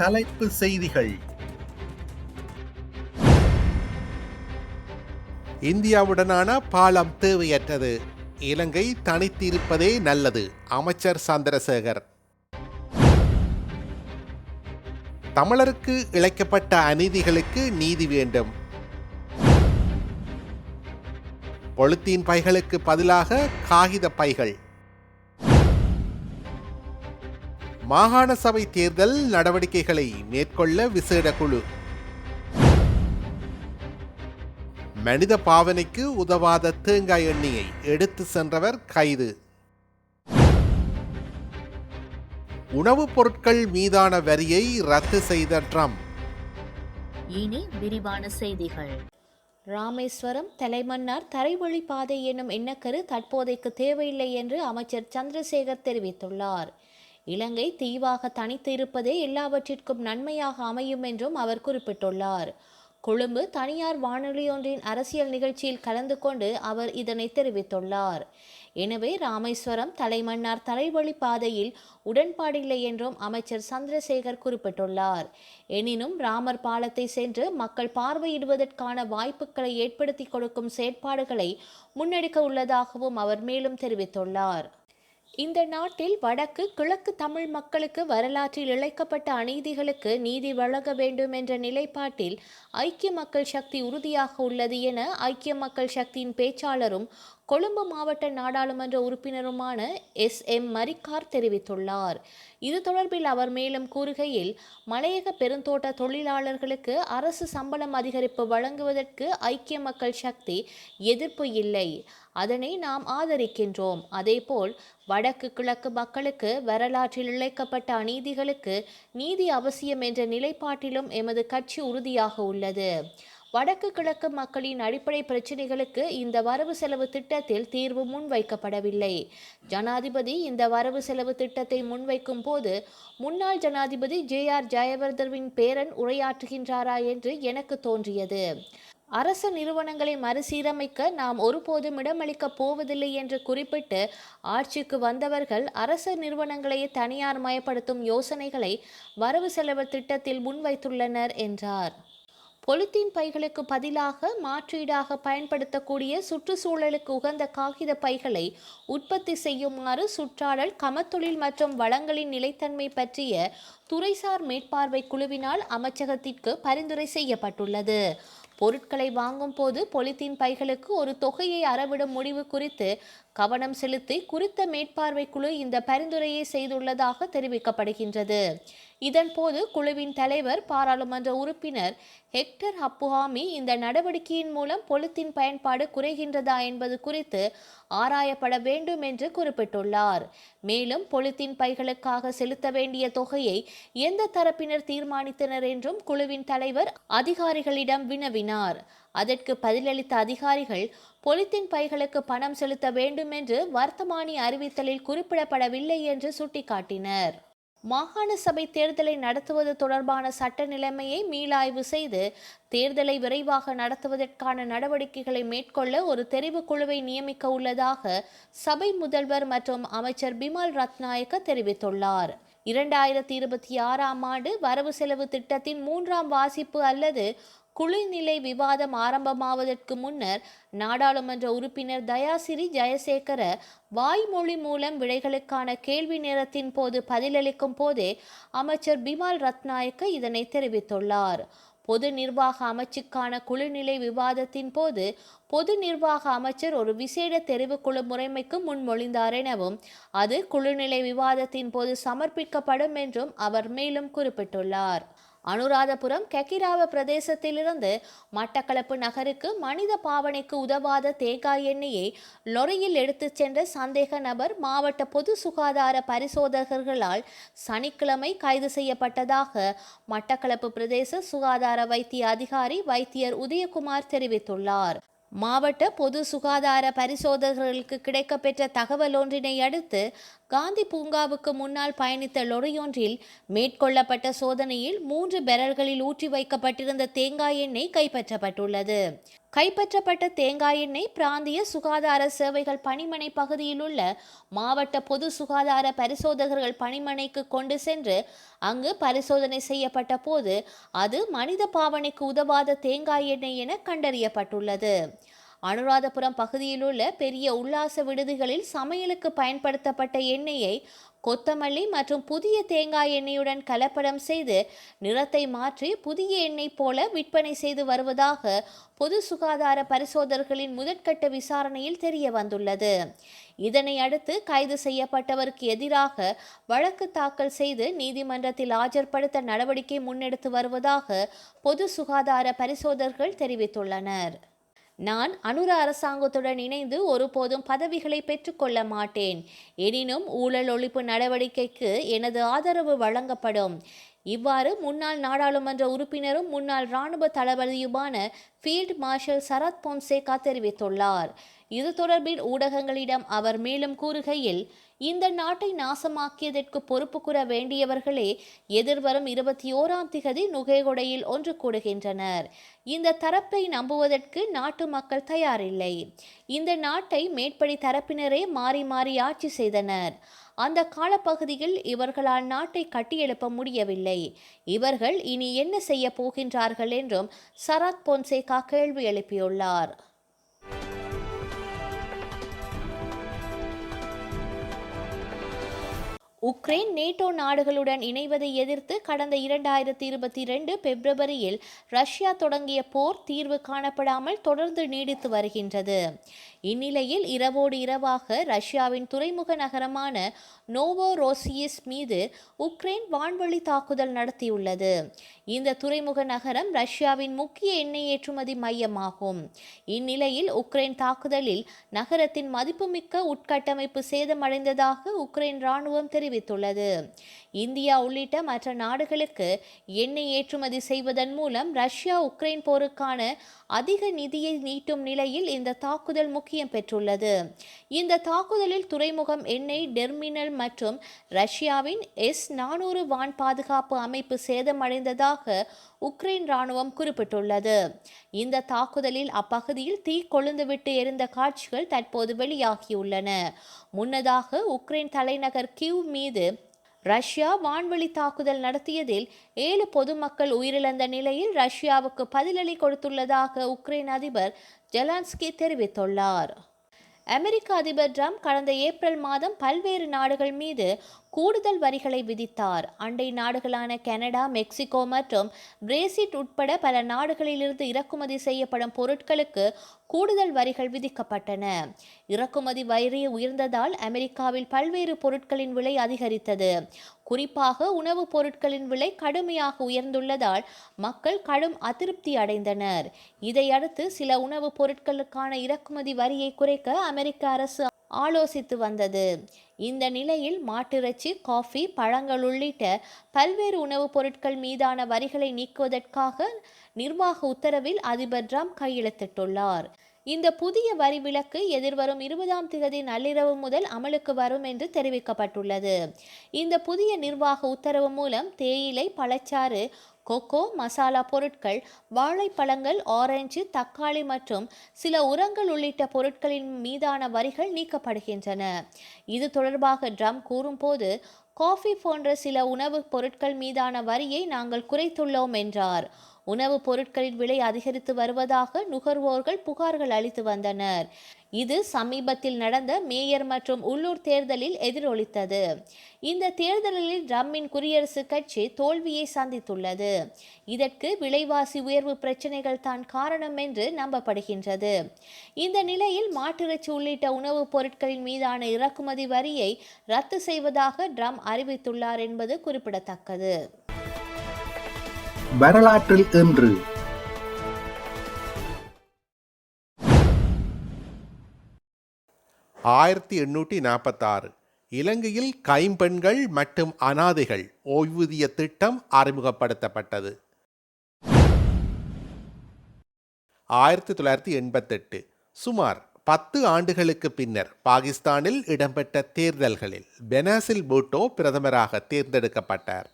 தலைப்பு செய்திகள். இந்தியாவுடனான பாலம் தேவையற்றது. இலங்கை தனித்திருப்பதே நல்லது அமைச்சர் சந்திரசேகர். தமிழருக்கு இழைக்கப்பட்ட அநீதிகளுக்கு நீதி வேண்டும். பொலித்தீன் பைகளுக்கு பதிலாக காகித பைகள். மாகாண சபை தேர்தல் நடவடிக்கைகளை மேற்கொள்ள விசேட குழு. மனித பாவனைக்கு உதவாத தேங்காய் எண்ணெயை எடுத்து சென்றவர் கைது. உணவுப் பொருட்கள் மீதான வரியை ரத்து செய்த ட்ரம்ப். இனி விரிவான செய்திகள். ராமேஸ்வரம் தலைமன்னார் தரைவழி பாதை என்னும் எண்ணக்கரு தற்போதைக்கு தேவையில்லை என்று அமைச்சர் சந்திரசேகர் தெரிவித்துள்ளார். இலங்கை தீவாக தனித்து இருப்பதே எல்லாவற்றிற்கும் நன்மையாக அமையும் என்றும் அவர் குறிப்பிட்டுள்ளார். கொழும்பு தனியார் வானொலியொன்றின் அரசியல் நிகழ்ச்சியில் கலந்து கொண்டு அவர் இதனை தெரிவித்துள்ளார். எனவே ராமேஸ்வரம் தலைமன்னார் தலைவழி பாதையில் உடன்பாடில்லை என்றும் அமைச்சர் சந்திரசேகர் குறிப்பிட்டுள்ளார். எனினும் ராமர் பாலத்தை சென்று மக்கள் பார்வையிடுவதற்கான வாய்ப்புகளை ஏற்படுத்தி கொடுக்கும் செயற்பாடுகளை முன்னெடுக்க உள்ளதாகவும் அவர் மேலும் தெரிவித்துள்ளார். இந்த நாட்டில் வடக்கு கிழக்கு தமிழ் மக்களுக்கு வரலாற்றில் இழைக்கப்பட்ட அநீதிகளுக்கு நீதி வழங்க வேண்டும் என்ற நிலைப்பாட்டில் ஐக்கிய மக்கள் சக்தி உறுதியாக உள்ளது என ஐக்கிய மக்கள் சக்தியின் பேச்சாளரும் கொழும்பு மாவட்ட நாடாளுமன்ற உறுப்பினருமான எஸ். எம். மரிக்கார் தெரிவித்துள்ளார். இது தொடர்பில் அவர் மேலும் கூறுகையில் மலையக பெருந்தோட்ட தொழிலாளர்களுக்கு அரசு சம்பளம் அதிகரிப்பு வழங்குவதற்கு ஐக்கிய மக்கள் சக்தி எதிர்ப்பு இல்லை. அதனை நாம் ஆதரிக்கின்றோம். அதேபோல் வடக்கு கிழக்கு மக்களுக்கு வரலாற்றில் இழைக்கப்பட்ட அநீதிகளுக்கு நீதி அவசியம் என்ற நிலைப்பாட்டிலும் எமது கட்சி உறுதியாக உள்ளது. வடக்கு கிழக்கு மக்களின் அடிப்படை பிரச்சினைகளுக்கு இந்த வரவு செலவு திட்டத்தில் தீர்வு முன்வைக்கப்படவில்லை. ஜனாதிபதி இந்த வரவு செலவு திட்டத்தை முன்வைக்கும் போது முன்னாள் ஜனாதிபதி ஜே ஆர் ஜெயவர்தனின் பேரன் உரையாற்றுகின்றாரா என்று எனக்கு தோன்றியது. அரச நிறுவனங்களை மறுசீரமைக்க நாம் ஒருபோதும் இடமளிக்கப் போவதில்லை என்று குறிப்பிட்டு ஆட்சிக்கு வந்தவர்கள் அரச நிறுவனங்களை தனியார் மயப்படுத்தும் யோசனைகளை வரவு செலவு திட்டத்தில் முன்வைத்துள்ளனர் என்றார். பொலித்தீன் பைகளுக்கு பதிலாக மாற்றீடாக பயன்படுத்தக்கூடிய சுற்றுச்சூழலுக்கு உகந்த காகித பைகளை உற்பத்தி செய்யுமாறு சுற்றாடல் கமத்தொழில் மற்றும் வளங்களின் நிலைத்தன்மை பற்றிய துறைசார் மேற்பார்வை குழுவினால் அமைச்சகத்திற்கு பரிந்துரை செய்யப்பட்டுள்ளது. பொருட்களை வாங்கும் போது பொலித்தீன் பைகளுக்கு ஒரு தொகையை அறவிடும் முடிவு குறித்து கவனம் செலுத்தி குறித்த மேற்பார்வை குழு இந்த பரிந்துரையை செய்துள்ளதாக தெரிவிக்கப்படுகின்றது. இதன்போது குழுவின் தலைவர் பாராளுமன்ற உறுப்பினர் ஹெக்டர் அப்புஹாமி இந்த நடவடிக்கையின் மூலம் பொலித்தின் பயன்பாடு குறைகின்றதா என்பது குறித்து ஆராயப்பட வேண்டும் என்று குறிப்பிட்டுள்ளார். மேலும் பொலித்தின் பைகளுக்காக செலுத்த வேண்டிய தொகையை எந்த தரப்பினர் தீர்மானித்தனர் என்றும் குழுவின் தலைவர் அதிகாரிகளிடம் வினவினார். அதற்கு பதிலளித்த அதிகாரிகள் பொலித்தின் பைகளுக்கு பணம் செலுத்த வேண்டும் என்று வர்த்தமானி அறிவித்தலில் குறிப்பிடப்படவில்லை என்று சுட்டிக்காட்டினர். மாகாண சபை தேர்தலை நடத்துவது தொடர்பான சட்ட நிலைமையை மீளாய்வு செய்து தேர்தலை விரைவாக நடத்துவதற்கான நடவடிக்கைகளை மேற்கொள்ள ஒரு தெரிவு குழுவை நியமிக்க உள்ளதாக சபை முதல்வர் மற்றும் அமைச்சர் பிமல் ரத்நாயக்க தெரிவித்துள்ளார். இரண்டாயிரத்தி இருபத்தி ஆறாம் ஆண்டு வரவு செலவு திட்டத்தின் மூன்றாம் வாசிப்பு அல்லது குளிர்நிலை விவாதம் ஆரம்பமாவதற்கு முன்னர் நாடாளுமன்ற உறுப்பினர் தயாசிறி ஜெயசேகர வாய்மொழி மூலம் விடைகளுக்கான கேள்வி நேரத்தின் போது பதிலளிக்கும் போதே அமைச்சர் பிமால் ரத்நாயக்க இதனை தெரிவித்துள்ளார். பொது நிர்வாக அமைச்சுக்கான குழுநிலை விவாதத்தின் போது பொது நிர்வாக அமைச்சர் ஒரு விசேட தெரிவுக்குழு முறைமைக்கு முன்மொழிந்தார் எனவும் அது குழுநிலை விவாதத்தின் போது சமர்ப்பிக்கப்படும் என்றும் அவர் மேலும் குறிப்பிட்டுள்ளார். அனுராதபுரம் கெக்கிராவ பிரதேசத்திலிருந்து மட்டக்களப்பு நகருக்கு மனித பாவனைக்கு உதவாத தேங்காய் எண்ணெயை லொரியில் எடுத்துச் சென்ற சந்தேக நபர் மாவட்ட பொது சுகாதார பரிசோதகர்களால் சனிக்கிழமை கைது செய்யப்பட்டதாக மட்டக்களப்பு பிரதேச சுகாதார வைத்திய அதிகாரி வைத்தியர் உதயகுமார் தெரிவித்துள்ளார். மாவட்ட பொது சுகாதார பரிசோதகர்களுக்கு கிடைக்கப்பெற்ற தகவல் ஒன்றினை அடுத்து காந்தி பூங்காவுக்கு முன்னால் பயணித்த லொரியொன்றில் மேற்கொள்ளப்பட்ட சோதனையில் மூன்று பெரல்களில் ஊற்றி வைக்கப்பட்டிருந்த தேங்காய் எண்ணெய் கைப்பற்றப்பட்டுள்ளது. கைப்பற்றப்பட்ட தேங்காய் எண்ணெய் பிராந்திய சுகாதார சேவைகள் பணிமனை பகுதியில் உள்ள மாவட்ட பொது சுகாதார பரிசோதகர்கள் பணிமனைக்கு கொண்டு சென்று அங்கு பரிசோதனை செய்யப்பட்ட போது அது மனித பாவனைக்கு உதவாத தேங்காய் எண்ணெய் என கண்டறியப்பட்டுள்ளது. அனுராதபுரம் பகுதியில் உள்ள பெரிய உல்லாச விடுதிகளில் சமையலுக்கு பயன்படுத்தப்பட்ட எண்ணெயை கொத்தமல்லி மற்றும் புதிய தேங்காய் எண்ணெயுடன் கலப்படம் செய்து நிறத்தை மாற்றி புதிய எண்ணெய் போல விற்பனை செய்து வருவதாக பொது சுகாதார பரிசோதகர்களின் முதற்கட்ட விசாரணையில் தெரிய வந்துள்ளது. இதனை அடுத்து கைது செய்யப்பட்டவருக்கு எதிராக வழக்கு தாக்கல் செய்து நீதிமன்றத்தில் ஆஜர்படுத்த நடவடிக்கை முன்னெடுத்து வருவதாக பொது சுகாதார பரிசோதகர்கள் தெரிவித்துள்ளனர். நான் அனுர அரசாங்கத்துடன் இணைந்து ஒருபோதும் பதவிகளை பெற்றுக்கொள்ள மாட்டேன். எனினும் ஊழல் ஒழிப்பு நடவடிக்கைக்கு எனது ஆதரவு வழங்கப்படும். இவ்வாறு முன்னாள் நாடாளுமன்ற உறுப்பினரும் முன்னாள் இராணுவ தளபதியுமான ஃபீல்ட் மார்ஷல் சரத் பொன்சேகா தெரிவித்துள்ளார். இது தொடர்பில் ஊடகங்களிடம் அவர் மேலும் கூறுகையில் இந்த நாட்டை நாசமாக்கியதற்கு பொறுப்பு கூற வேண்டியவர்களே எதிர்வரும் இருபத்தி ஓராம் திகதி நுகேகொடையில் ஒன்று கூடுகின்றனர். இந்த தரப்பை நம்புவதற்கு நாட்டு மக்கள் தயாரில்லை. இந்த நாட்டை மேற்படி தரப்பினரே மாறி மாறி ஆட்சி செய்தனர். அந்த காலப்பகுதியில் இவர்களால் நாட்டை கட்டியெழுப்ப முடியவில்லை. இவர்கள் இனி என்ன செய்ய போகின்றார்கள் என்றும் சரத் பொன்சேகா கேள்வி எழுப்பியுள்ளார். உக்ரைன் நேட்டோ நாடுகளுடன் இணைவதை எதிர்த்து கடந்த இரண்டாயிரத்தி இருபத்தி இரண்டு பிப்ரவரியில் ரஷ்யா தொடங்கிய போர் தீர்வு காணப்படாமல் தொடர்ந்து நீடித்து வருகின்றது. இந்நிலையில் இரவோடு இரவாக ரஷ்யாவின் துறைமுக நகரமான நோவோரோசியிஸ் மீது உக்ரைன் வான்வழி தாக்குதல் நடத்தியுள்ளது. இந்த துறைமுக நகரம் ரஷ்யாவின் முக்கிய எண்ணெய் ஏற்றுமதி மையமாகும். இந்நிலையில் உக்ரைன் தாக்குதலில் நகரத்தின் மதிப்புமிக்க உட்கட்டமைப்பு சேதமடைந்ததாக உக்ரைன் ராணுவம் தெரிவித்துள்ளது. இந்தியா உள்ளிட்ட மற்ற நாடுகளுக்கு எண்ணெய் ஏற்றுமதி செய்வதன் மூலம் ரஷ்யா உக்ரைன் போருக்கான அதிக நிதியை நீட்டும் நிலையில் இந்த தாக்குதல் முக்கியம் பெற்றுள்ளது. இந்த தாக்குதலில் துறைமுகம் எண்ணெய் டெர்மினல் மற்றும் ரஷ்யாவின் எஸ் நானூறு வான் பாதுகாப்பு அமைப்பு சேதமடைந்ததாக உக்ரைன் ராணுவம் குறிப்பிட்டுள்ளது. இந்த தாக்குதலில் அப்பகுதியில் தீ கொழுந்துவிட்டு எரிந்த காட்சிகள் தற்போது வெளியாகியுள்ளன. முன்னதாக உக்ரைன் தலைநகர் கிவ் மீது ரஷ்யா வான்வெளி தாக்குதல் நடத்தியதில் ஏழு பொதுமக்கள் உயிரிழந்த நிலையில் ரஷ்யாவுக்கு பதிலளி கொடுத்துள்ளதாக உக்ரைன் அதிபர் ஜெலான்ஸ்கி தெரிவித்துள்ளார். அமெரிக்க அதிபர் ட்ரம்ப் கடந்த ஏப்ரல் மாதம் பல்வேறு நாடுகள் மீது கூடுதல் வரிகளை விதித்தார். அண்டை நாடுகளான கனடா மெக்சிகோ மற்றும் பிரேசிட் உட்பட பல நாடுகளிலிருந்து இறக்குமதி செய்யப்படும் பொருட்களுக்கு கூடுதல் வரிகள் விதிக்கப்பட்டன. இறக்குமதி வரி உயர்ந்ததால் அமெரிக்காவில் பல்வேறு பொருட்களின் விலை அதிகரித்தது. குறிப்பாக உணவுப் பொருட்களின் விலை கடுமையாக உயர்ந்துள்ளதால் மக்கள் கடும் அதிருப்தி அடைந்தனர். இதையடுத்து சில உணவுப் பொருட்களுக்கான இறக்குமதி வரியை குறைக்க அமெரிக்க அரசு ஆலோசித்து வந்தது. இந்த நிலையில் மாட்டிறைச்சி காஃபி பழங்கள் உள்ளிட்ட பல்வேறு உணவுப் பொருட்கள் மீதான வரிகளை நீக்குவதற்காக நிர்வாக உத்தரவில் அதிபர் ட்ரம்ப் கையெழுத்திட்டுள்ளார். இந்த புதிய வரி விலக்கு எதிர்வரும் இருபதாம் திகதி நள்ளிரவு முதல் அமலுக்கு வரும் என்று தெரிவிக்கப்பட்டுள்ளது. இந்த புதிய நிர்வாக உத்தரவு மூலம் தேயிலை பழச்சாறு கொக்கோ மசாலா பொருட்கள் வாழைப்பழங்கள் ஆரஞ்சு தக்காளி மற்றும் சில உரங்கள் உள்ளிட்ட பொருட்களின் மீதான வரிகள் நீக்கப்படுகின்றன. இது தொடர்பாக ட்ரம் கூறும்போது காஃபி போன்ற சில உணவுப் பொருட்கள் மீதான வரியை நாங்கள் குறைத்துள்ளோம் என்றார். உணவுப் பொருட்களின் விலை அதிகரித்து வருவதாக நுகர்வோர்கள் புகார்கள் அளித்து வந்தனர். இது சமீபத்தில் நடந்த மேயர் மற்றும் உள்ளூர் தேர்தலில் எதிரொலித்தது. இந்த தேர்தலில் ட்ரம்மின் குடியரசுக் கட்சி தோல்வியை சந்தித்துள்ளது. இதற்கு விலைவாசி உயர்வு பிரச்சினைகள் தான் காரணம் என்று நம்பப்படுகின்றது. இந்த நிலையில் மாட்டிறைச்சி உள்ளிட்ட உணவுப் பொருட்களின் மீதான இறக்குமதி வரியை ரத்து செய்வதாக ட்ரம் அறிவித்துள்ளார் என்பது குறிப்பிடத்தக்கது. வரலாற்றில் இன்று. ஆயிரத்தி எண்ணூற்றி நாற்பத்தாறு. இலங்கையில் கைம்பெண்கள் மற்றும் அனாதைகள் ஓய்வூதிய திட்டம் அறிமுகப்படுத்தப்பட்டது. ஆயிரத்தி தொள்ளாயிரத்தி எண்பத்தெட்டு. சுமார் பத்து ஆண்டுகளுக்கு பின்னர் பாகிஸ்தானில் இடம்பெற்ற தேர்தல்களில் பெனாசில் பூட்டோ பிரதமராக தேர்ந்தெடுக்கப்பட்டார்.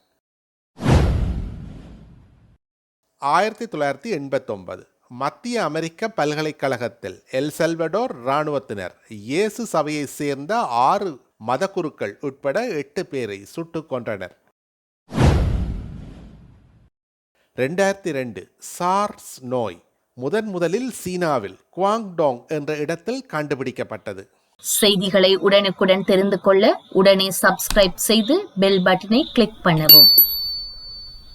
ஆயிரத்தி தொள்ளாயிரத்தி எண்பத்தொன்பது மத்திய அமெரிக்க பல்கலைக்கழகத்தில் எல் செல்வடோர் இராணுவத்தினர் இயேசு சபையைச் சேர்ந்த ஆறு மதக்குருக்கள் உட்பட எட்டு பேரை சுட்டுக் கொன்றனர். ரெண்டாயிரத்தி ரெண்டு சார்ஸ் நோய் முதன் முதலில் சீனாவில் குவாங்டோங் என்ற இடத்தில் கண்டுபிடிக்கப்பட்டது. செய்திகளை உடனுக்குடன் தெரிந்து கொள்ள உடனே சப்ஸ்கிரைப் செய்து பெல் பட்டனை கிளிக் பண்ணவும்.